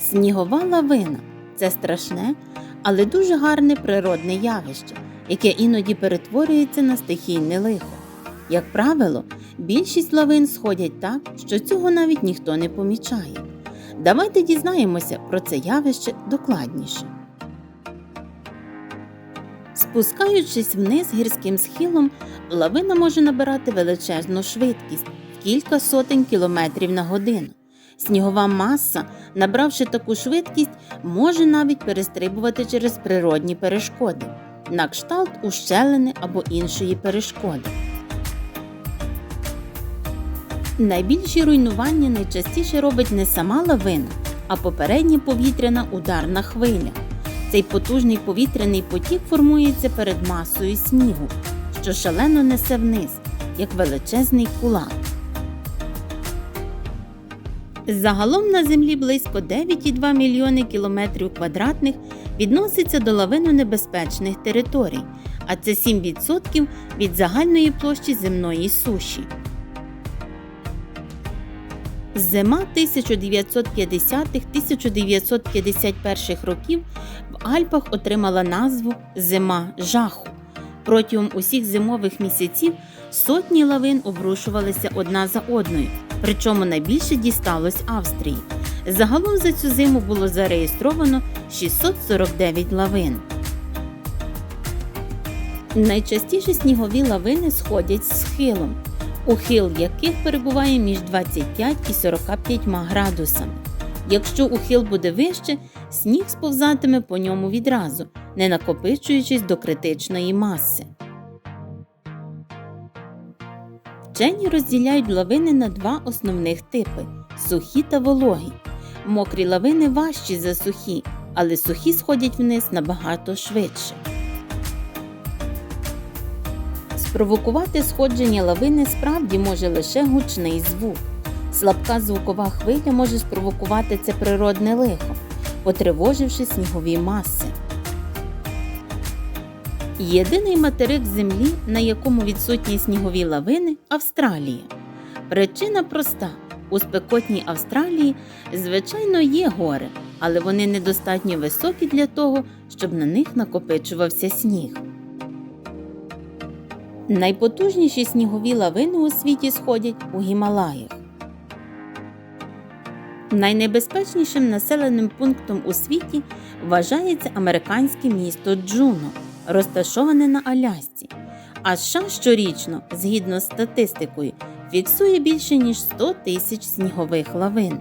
Снігова лавина це страшне, але дуже гарне природне явище, яке іноді перетворюється на стихійне лихо. Як правило, більшість лавин сходять так, що цього навіть ніхто не помічає. Давайте дізнаємося про це явище докладніше. Спускаючись вниз гірським схилом, лавина може набирати величезну швидкість кілька сотень кілометрів на годину. Снігова маса, набравши таку швидкість, може навіть перестрибувати через природні перешкоди, на кшталт ущелини або іншої перешкоди. Найбільші руйнування найчастіше робить не сама лавина, а попередня повітряна ударна хвиля. Цей потужний повітряний потік формується перед масою снігу, що шалено несе вниз, як величезний кулак. Загалом на землі близько 9,2 мільйони кілометрів квадратних відноситься до лавинонебезпечних територій, а це 7% від загальної площі земної суші. Зима 1950-1951 років в Альпах отримала назву Зима жаху. Протягом усіх зимових місяців сотні лавин обрушувалися одна за одною, причому найбільше дісталось Австрії. Загалом за цю зиму було зареєстровано 649 лавин. Найчастіше снігові лавини сходять з схилом, ухил яких перебуває між 25 і 45 градусами. Якщо ухил буде вище, сніг сповзатиме по ньому відразу, не накопичуючись до критичної маси. Вчені розділяють лавини на два основних типи сухі та вологі. Мокрі лавини важчі за сухі, але сухі сходять вниз набагато швидше. Спровокувати сходження лавини справді може лише гучний звук. Слабка звукова хвиля може спровокувати це природне лихо, потривоживши снігові маси. Єдиний материк Землі, на якому відсутні снігові лавини Австралія. Причина проста: у спекотній Австралії, звичайно, є гори, але вони недостатньо високі для того, щоб на них накопичувався сніг. Найпотужніші снігові лавини у світі сходять у Гімалаях. Найнебезпечнішим населеним пунктом у світі вважається американське місто Джуно, розташоване на Алясці. А США щорічно, згідно з статистикою, фіксує більше ніж 100 тисяч снігових лавин.